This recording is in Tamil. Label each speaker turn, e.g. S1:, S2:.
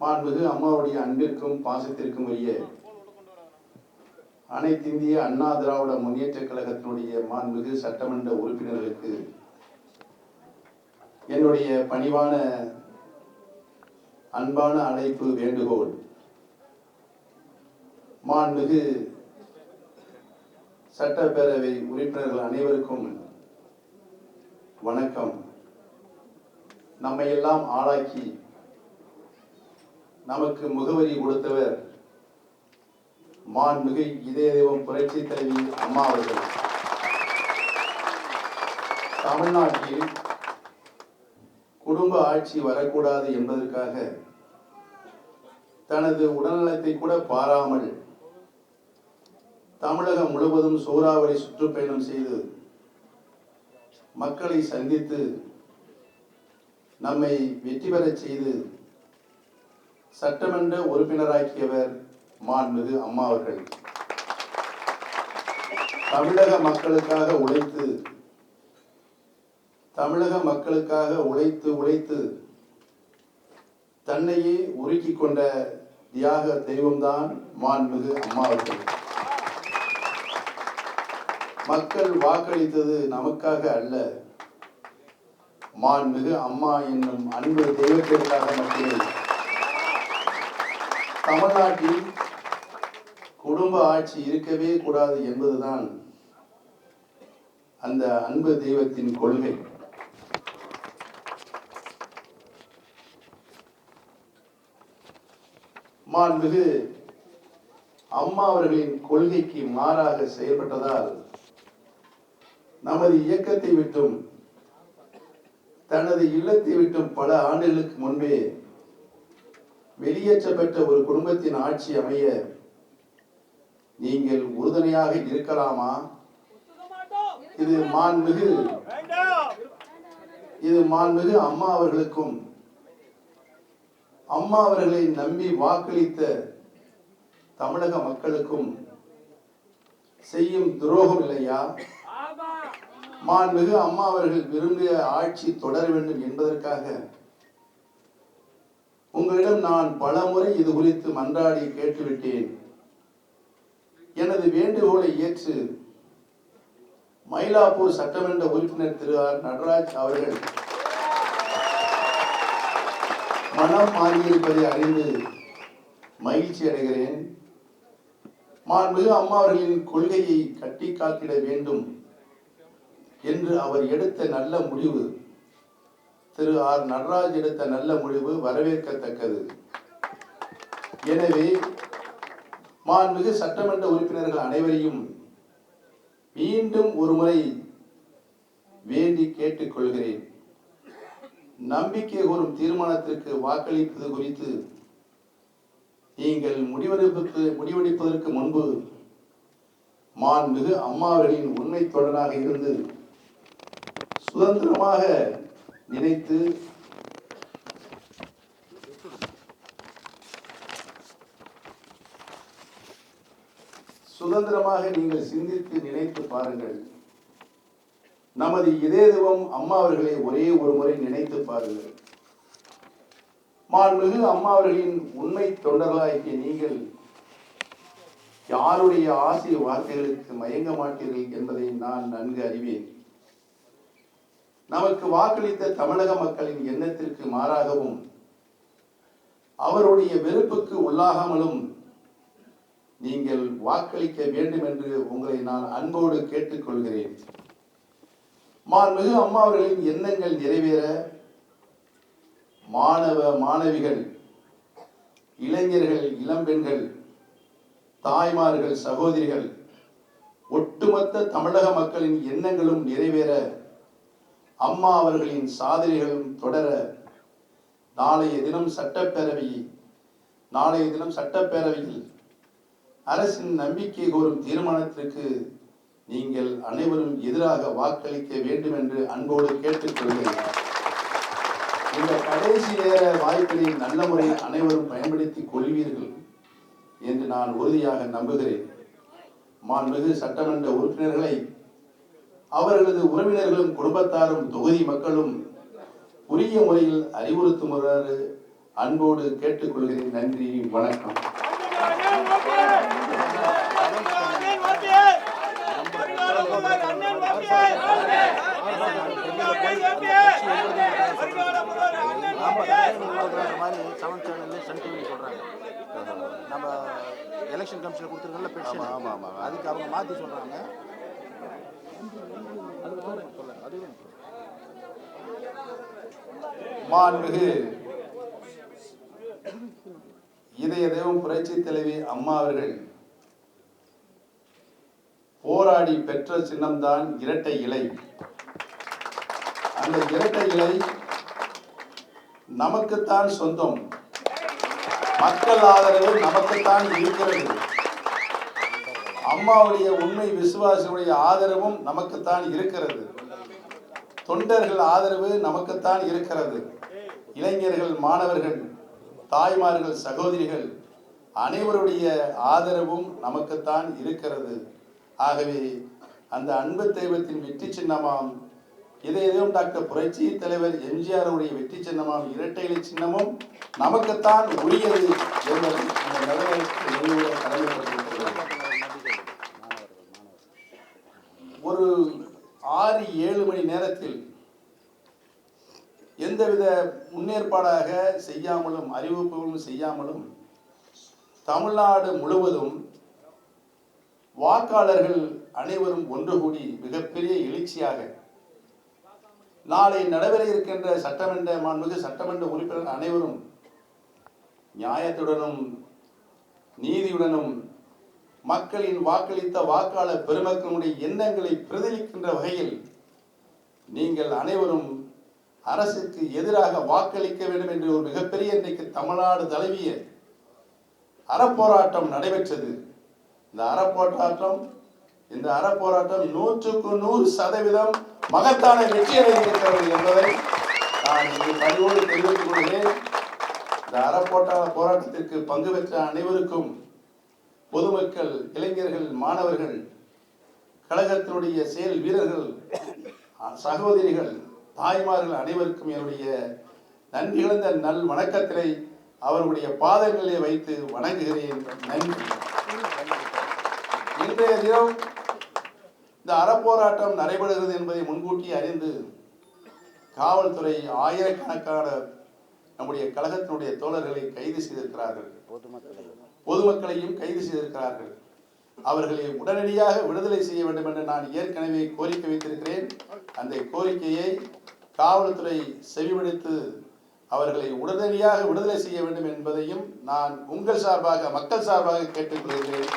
S1: மாண்புகு அம்மாவுடைய அன்பிற்கும் பாசத்திற்கும் உரிய அனைத்திந்திய அண்ணா திராவிட முன்னேற்ற கழகத்தினுடைய மாண்புகு சட்டமன்ற உறுப்பினர்களுக்கு என்னுடைய பணிவான அன்பான அழைப்பு வேண்டுகோள். மாண்புகு சட்டப்பேரவை உறுப்பினர்கள் அனைவருக்கும் வணக்கம். நம்மையெல்லாம் ஆளாக்கி நமக்கு முகவரி கொடுத்தவர் மாண்புமிகு இதய தெய்வம் புரட்சி தலைவி அம்மா அவர்கள். தமிழ்நாட்டில் குடும்ப ஆட்சி வரக்கூடாது என்பதற்காக தனது உடல்நலத்தை கூட பாராமல் தமிழகம் முழுவதும் சூறாவளி சுற்றுப்பயணம் செய்து மக்களை சந்தித்து நம்மை வெற்றி பெறச் செய்து சட்டமன்ற உறுப்பினராக்கியவர் மாண்புமிகு அம்மா அவர்கள். தமிழக மக்களுக்காக உழைத்து தமிழக மக்களுக்காக உழைத்து உழைத்து தன்னையே உருக்கி கொண்ட தியாக தெய்வம்தான் மாண்புமிகு அம்மா அவர்கள். மக்கள் வாக்களித்தது நமக்காக அல்ல. மாண்புமிகு அம்மா என்னும் அன்பு தெய்வத்திற்காக மட்டுமே. தமிழ்நாட்டில் குடும்ப ஆட்சி இருக்கவே கூடாது என்பதுதான் அந்த அன்பு தெய்வத்தின் கொள்கை. மாண்புகு அம்மா அவர்களின் கொள்கைக்கு மாறாக செயல்பட்டதால் நமது இயக்கத்தை விட்டும் தனது இல்லத்தை விட்டும் பல ஆண்டுகளுக்கு முன்பே வெளியேற்றப்பட்ட ஒரு குடும்பத்தின் ஆட்சி அமைய நீங்கள் உறுதுணையாக இருக்கலாமா? இது மாண்புமிகு இது மாண்புமிகு அம்மா அவர்களுக்கும் அம்மா அவர்களை நம்பி வாக்களித்த தமிழக மக்களுக்கும் செய்யும் துரோகம் இல்லையா? மாண்புமிகு அம்மா அவர்கள் விரும்பிய ஆட்சி தொடர வேண்டும் என்பதற்காக உங்களிடம் நான் பலமுறை இது குறித்து மன்றாடி கேட்டுவிட்டேன். எனது வேண்டுகோளை ஏற்று மயிலாப்பூர் சட்டமன்ற உறுப்பினர் திரு ஆர் நடராஜ் அவர்கள் மனம் மாறியிருப்பதை அறிந்து மகிழ்ச்சி அடைகிறேன். மாண்புமிகு அம்மா அவர்களின் கொள்கையை கட்டி காத்திட வேண்டும் என்று அவர் எடுத்த நல்ல முடிவு. திரு ஆர் நடராஜ் எடுத்த நல்ல முடிவு வரவேற்கத்தக்கது. எனவே மாண்புமிகு சட்டமன்ற உறுப்பினர்கள் அனைவரையும் மீண்டும் ஒருமுறை வேண்டி கேட்டுக்கொள்கிறேன். நம்பிக்கை கூறும் தீர்மானத்திற்கு வாக்களிப்பது குறித்து நீங்கள் முடிவெடுப்புக்கு முடிவெடுப்பதற்கு முன்பு மாண்புமிகு அம்மாவர்களின் உண்மை தொடராக இருந்து சுதந்திரமாக இணைத்து சுதந்திரமாக நீங்கள் சிந்தித்து நினைத்து பாருங்கள். நமது இதயதுவம் அம்மா அவர்களை ஒரே ஒரு முறை நினைத்து பாருங்கள். மாண்புமிகு அம்மா அவர்களின் உண்மை தொண்டர்களாகிய நீங்கள் யாருடைய ஆசிரிய வார்த்தைகளுக்கு மயங்க மாட்டீர்கள் என்பதை நான் நன்கு அறிவேன். நமக்கு வாக்களித்த தமிழக மக்களின் எண்ணத்திற்கு மாறாகவும் அவருடைய வெறுப்புக்கு உள்ளாகாமலும் நீங்கள் வாக்களிக்க வேண்டும் என்று உங்களை நான் அன்போடு கேட்டுக்கொள்கிறேன். மாண்புமிகு அம்மா அவர்களின் எண்ணங்கள் நிறைவேற மாணவ மாணவிகள் இளைஞர்கள் இளம்பெண்கள் தாய்மார்கள் சகோதரிகள் ஒட்டுமொத்த தமிழக மக்களின் எண்ணங்களும் நிறைவேற அம்மா அவர்களின் சாதனைகளும் தொடர நாளைய தினம் சட்டப்பேரவை நாளைய தினம் சட்டப்பேரவையில் அரசின் நம்பிக்கை கோரும் தீர்மானத்திற்கு நீங்கள் அனைவரும் எதிராக வாக்களிக்க வேண்டும் என்று அன்போடு கேட்டுக்கொள்கிறேன் இந்த கடைசி நேர வாய்ப்பினை நல்ல முறையில் அனைவரும் பயன்படுத்திக் கொள்வீர்கள் என்று நான் உறுதியாக நம்புகிறேன். மாண்புமிகு சட்டமன்ற உறுப்பினர்களை அவர்களது உறவினர்களும் குடும்பத்தாரும் தொகுதி மக்களும் உரிய முறையில் அறிவுறுத்துமாறு அன்போடு கேட்டுக்கொள்கிறேன். நன்றி வணக்கம்.
S2: செவன் சேனல்ல சன் டிவி சொல்றாங்க நம்ம எலெக்ஷன் கமிஷன் கொடுத்துருக்கல பென்ஷன் ஆமாம் ஆமாம் அதுக்கு அவங்க மாற்றி சொல்றாங்க.
S1: மாண்புமிகு இதய தெய்வம் புரட்சி தலைவி அம்மா அவர்கள் போராடி பெற்ற சின்னம்தான் இரட்டை இலை. அந்த இரட்டை இலை நமக்குத்தான் சொந்தம். மக்கள் ஆதரவு நமக்குத்தான் இருக்கிறது. அம்மாவுடைய உண்மை விசுவாசியுடைய ஆதரவும் நமக்குத்தான் இருக்கிறது. தொண்டர்கள் ஆதரவு நமக்குத்தான் இருக்கிறது. இளைஞர்கள் மாணவர்கள் தாய்மார்கள் சகோதரிகள் அனைவருடைய ஆதரவும் நமக்குத்தான் இருக்கிறது. ஆகவே அந்த அன்பு தெய்வத்தின் வெற்றி சின்னமாம். இதயம் டாக்டர் புரட்சி தலைவர் எம்ஜிஆருடைய வெற்றி சின்னமாம். இரட்டை இலை சின்னமும் நமக்குத்தான் உரியது என்பதை இந்த நிலையை என்னுடைய கடமைப்பட்டிருக்கிறது முன்னேற்பாடாக செய்யாமலும் அறிவிப்புகளும் செய்யாமலும் தமிழ்நாடு முழுவதும் வாக்காளர்கள் அனைவரும் ஒன்று கூடி மிகப்பெரிய எழுச்சியாக நாளை நடைபெற இருக்கின்ற சட்டமன்ற மாண்புமிகு சட்டமன்ற உறுப்பினர் அனைவரும் நியாயத்துடனும் நீதியுடனும் மக்களின் வாக்களித்த வாக்காளர் பெருமக்களுடைய எண்ணங்களை பிரதிலிக்கின்ற வகையில் நீங்கள் அனைவரும் அரசுக்கு எதிராக வாக்களிக்க வேண்டும் என்று ஒரு மிகப்பெரிய இன்றைக்கு தமிழ்நாடு தழுவிய அறப்போராட்டம் நடைபெற்றது. இந்த அறப்போராட்டம் இந்த அறப்போராட்டம் நூற்றுக்கு நூறு சதவீதம் மகத்தான வெற்றி அடைந்திருக்கிறது என்பதை நான் இங்கு தெரிவித்துக் கொள்கிறேன். இந்த அறப்போட்டா போராட்டத்திற்கு பங்கு பெற்ற அனைவருக்கும் பொதுமக்கள் இளைஞர்கள் மாணவர்கள் கழகத்தினுடைய செயல் வீரர்கள் சகோதரிகள் தாய்மார்கள் அனைவருக்கும் என்னுடைய நன்றி இழந்த நல் வணக்கத்தினை அவர்களுடைய பாதங்களிலே வைத்து வணங்குகிறேன். நன்றி. இன்றைய தினம் இந்த அறப்போராட்டம் நடைபெறுகிறது என்பதை முன்கூட்டி அறிந்து காவல்துறை ஆயிரக்கணக்கான நம்முடைய கழகத்தினுடைய தோழர்களை கைது செய்திருக்கிறார்கள்.
S2: பொதுமக்களை
S1: பொதுமக்களையும் கைது செய்திருக்கிறார்கள். அவர்களை உடனடியாக விடுதலை செய்ய வேண்டும் என்று நான் ஏற்கனவே கோரிக்கை வைத்திருக்கிறேன். அந்த கோரிக்கையை காவல்துறை செவிமடித்து அவர்களை உடனடியாக விடுதலை செய்ய வேண்டும் என்பதையும் நான் உங்கள் சார்பாக மக்கள் சார்பாக கேட்டுக்கொள்கிறேன்.